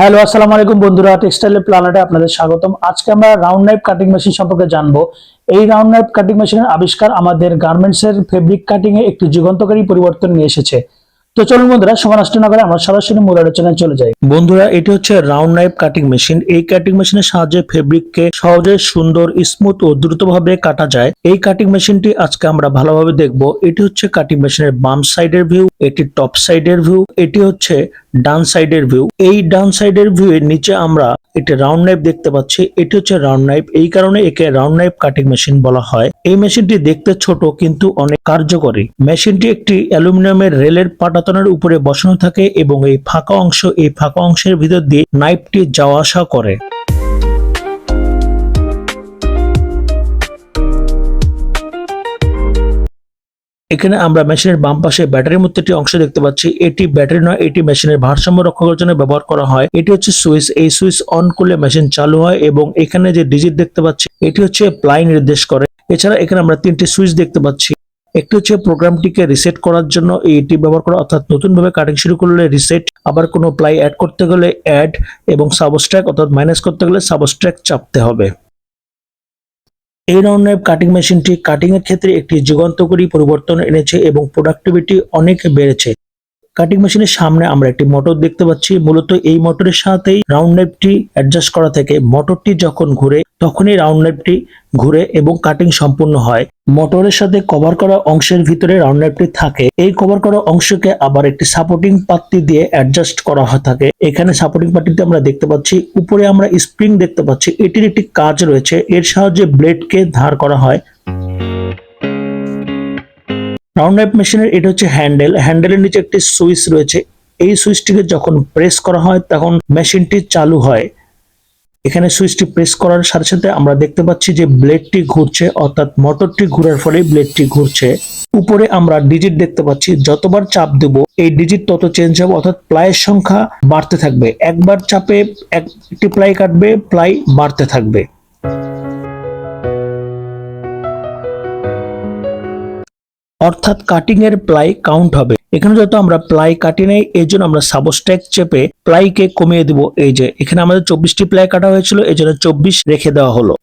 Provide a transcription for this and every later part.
Hello, আসসালামু আলাইকুম বন্ধুরা টেক্সটাইল প্ল্যানেটে আপনাদের স্বাগতম। আজকে আমরা রাউন্ড নাইফ কাটিং মেশিন সম্পর্কে জানব। এই রাউন্ড নাইফ কাটিং মেশিনের আবিষ্কার আমাদের গার্মেন্টস এর ফেব্রিক কাটিং এ একটি যুগান্তকারী পরিবর্তন নিয়ে এসেছে। তো চলুন বন্ধুরা সময় নষ্ট না করে আমরা সরাসরি মূল আলোচনায় চলে যাই। বন্ধুরা, এটি হচ্ছে রাউন্ড নাইফ কাটিং মেশিন এই কাটিং মেশিনের সাহায্যে ফেব্রিককে সহজে, সুন্দর স্মুথ ও দ্রুতভাবে কাটা যায়। এই কাটিং মেশিনটি আজকে আমরা ভালোভাবে দেখব। এটি হচ্ছে কাটিং মেশিনের বাম সাইডের ভিউ এটি টপ সাইডের ভিউ এটি হচ্ছে ডান সাইডের ভিউ এই ডান সাইডের ভিউ এর নিচে আমরা একটি রাউন্ড নাইফ দেখতে পাচ্ছি। এটি হচ্ছে রাউন্ড নাইফ এই কারণে একে রাউন্ড নাইফ কাটিং মেশিন বলা হয়। এই মেশিনটি দেখতে ছোট, কিন্তু অনেক কার্যকরী। মেশিনটি একটি অ্যালুমিনিয়ামের রেলের পাটাতনের উপরে বসানো থাকে এবং এই ফাঁকা অংশ, এই ফাঁকা অংশের ভিতর দিয়ে নাইফটি যাওয়া আসা করে। এখানে আমরা মেশিনের বাম পাশে ব্যাটারির মধ্যে একটি অংশ দেখতে পাচ্ছি। এটি ব্যাটারি নয়, এটি মেশিনের ভারসাম্য রক্ষা করার জন্য ব্যবহার করা হয়। এটি হচ্ছে সুইচ। এই সুইচ অন করলে মেশিন চালু হয় এবং এখানে যে ডিজিট দেখতে পাচ্ছি, এটি হচ্ছে প্লাই নির্দেশ করে। এছাড়া এখানে আমরা তিনটি সুইচ দেখতে পাচ্ছি। একটি হচ্ছে প্রোগ্রামটিকে রিসেট করার জন্য এটি ব্যবহার করা, অর্থাৎ নতুন ভাবে কাটিং শুরু করলে রিসেট। আবার কোনো প্লাই অ্যাড করতে গেলে অ্যাড এবং সাবস্ট্র্যাক, অর্থাৎ মাইনাস করতে গেলে সাবস্ট্র্যাক চাপতে হবে। এই ধরনের কাটিং মেশিনটি কাটিংয়ের ক্ষেত্রে একটি যুগান্তকারী পরিবর্তন এনেছে এবং প্রোডাক্টিভিটি অনেক বেড়েছে। কাটিং মেশিনের সামনে আমরা একটি মোটর দেখতে পাচ্ছি। মূলত এই মোটরের সাথেই রাউন্ড নাইফটি অ্যাডজাস্ট করা থেকে মোটরটি যখন ঘুরে, তখনই রাউন্ড নাইফটি ঘুরে এবং কাটিং সম্পূর্ণ হয়। মোটরের সাথে কভার করা অংশের ভিতরে রাউন্ড নাইফটি থাকে। এই কভার করা অংশকে আবার একটি সাপোর্টিং পাত্তি দিয়ে অ্যাডজাস্ট করা হয়ে থাকে। এখানে সাপোর্টিং পাত্তিতে আমরা দেখতে পাচ্ছি, উপরে আমরা স্প্রিং দেখতে পাচ্ছি। এটির একটি কাজ রয়েছে, এর সাহায্যে ব্লেডকে ধার করা হয়। রাউন্ড নাইফ মেশিনের এটা হচ্ছে হ্যান্ডেল হ্যান্ডেলের নিচে একটি সুইচ রয়েছে। এই সুইচটিকে যখন প্রেস করা হয়, তখন মেশিনটি চালু হয়। এখানে সুইচটি প্রেস করার সাথে সাথে আমরা দেখতে পাচ্ছি যে ব্লেডটি ঘুরছে, অর্থাৎ মোটরটি ঘোরার ফলে ব্লেডটি ঘুরছে। উপরে আমরা ডিজিট দেখতে পাচ্ছি, যতবার চাপ দেব, এই ডিজিট তত চেঞ্জ হবে, অর্থাৎ প্লাইয়ের সংখ্যা বাড়তে থাকবে। একবার চাপে একটি প্লাই কাটবে প্লাই বাড়তে থাকবে। অর্থাৎ কাটিং এর প্লাই কাউন্ট হবে। এখানে যত আমরা প্লাই কাটি নেই এই জন্য আমরা সাবস্ট্যাক চেপে প্লাইকে কমিয়ে দিব। এই যে, এখানে আমাদের চব্বিশটি প্লাই কাটা হয়েছিল এই জন্য চব্বিশ রেখে দেওয়া হলো।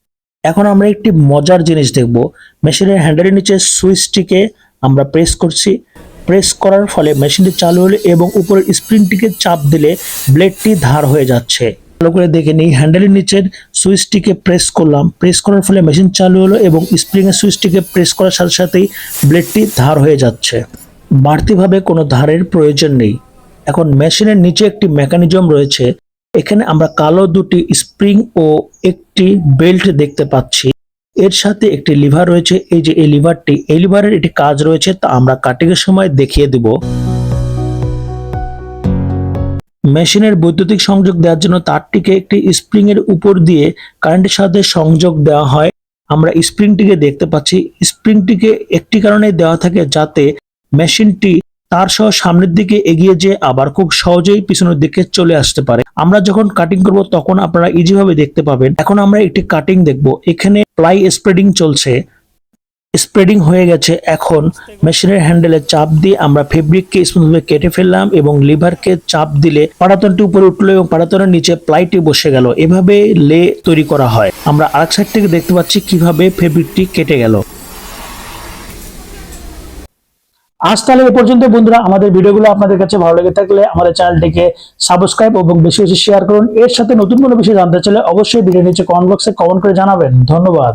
এখন আমরা একটি মজার জিনিস দেখব। মেশিনের হ্যান্ডেলের নিচে সুইচটিকে আমরা প্রেস করছি। প্রেস করার ফলে মেশিনটি চালু হলে এবং উপরের স্প্রিংটিকে চাপ দিলে ব্লেডটি ধার হয়ে যাচ্ছে। ভালো করে দেখে নিই। হ্যান্ডেলের নিচের সুইচটিকে প্রেস করলাম। প্রেস করার ফলে মেশিন চালু হলো এবং স্প্রিং এর সুইচটিকে প্রেস করার সাথে সাথেই ব্লেডটি ধার হয়ে যাচ্ছে। বাড়তিভাবে কোনো ধারের প্রয়োজন নেই। এখন মেশিনের নিচে একটি মেকানিজম রয়েছে। এখানে আমরা কালো দুটি স্প্রিং ও একটি বেল্ট দেখতে পাচ্ছি। এর সাথে একটি লিভার রয়েছে। এই যে এই লিভারটি এই লিভারের একটি কাজ রয়েছে তা আমরা কাটিং এর সময় দেখিয়ে দিব। মেশিনের বৈদ্যুতিক সংযোগ দেওয়ার জন্য তারটিকে একটি স্প্রিং এর উপর দিয়ে কারেন্টের সাথে সংযোগ দেওয়া হয়। আমরা স্প্রিংটিকে দেখতে পাচ্ছি। স্প্রিংটিকে একটি কারণে দেওয়া থাকে যাতে মেশিনটি তার সহ সামনের দিকে এগিয়ে যেয়ে আবার খুব সহজেই পিছনের দিকে চলে আসতে পারে। আমরা যখন কাটিং করব তখন আপনারা ইজি ভাবে দেখতে পাবেন। এখন আমরা একটি কাটিং দেখব। এখানে প্লাই স্প্রেডিং চলছে। স্প্রেডিং হয়ে গেছে এখন। মেশিনের হ্যান্ডেলে চাপ দিয়ে আমরা ফেব্রিককে স্মুথভাবে কেটে ফেললাম এবং লিভারকে চাপ দিলে পাটাতনটি উপরে উঠল এবং পাটাতনের নিচে প্লাইটি বসে গেল। এভাবে লে তৈরি করা হয়। আমরা আরেক সাইড থেকে দেখতে পাচ্ছি কীভাবে ফেব্রিকটি কেটে গেল। আজ তাহলে এ পর্যন্ত বন্ধুরা, আমাদের ভিডিওগুলো আপনাদের কাছে ভালো লেগে থাকলে আমাদের চ্যানেলটিকে সাবস্ক্রাইব এবং বেশি বেশি শেয়ার করুন। এর সাথে নতুন কোনো বিষয় জানতে চাইলে অবশ্যই ভিডিও নিচে কমেন্ট বক্সে কমেন্ট করে জানাবেন। ধন্যবাদ।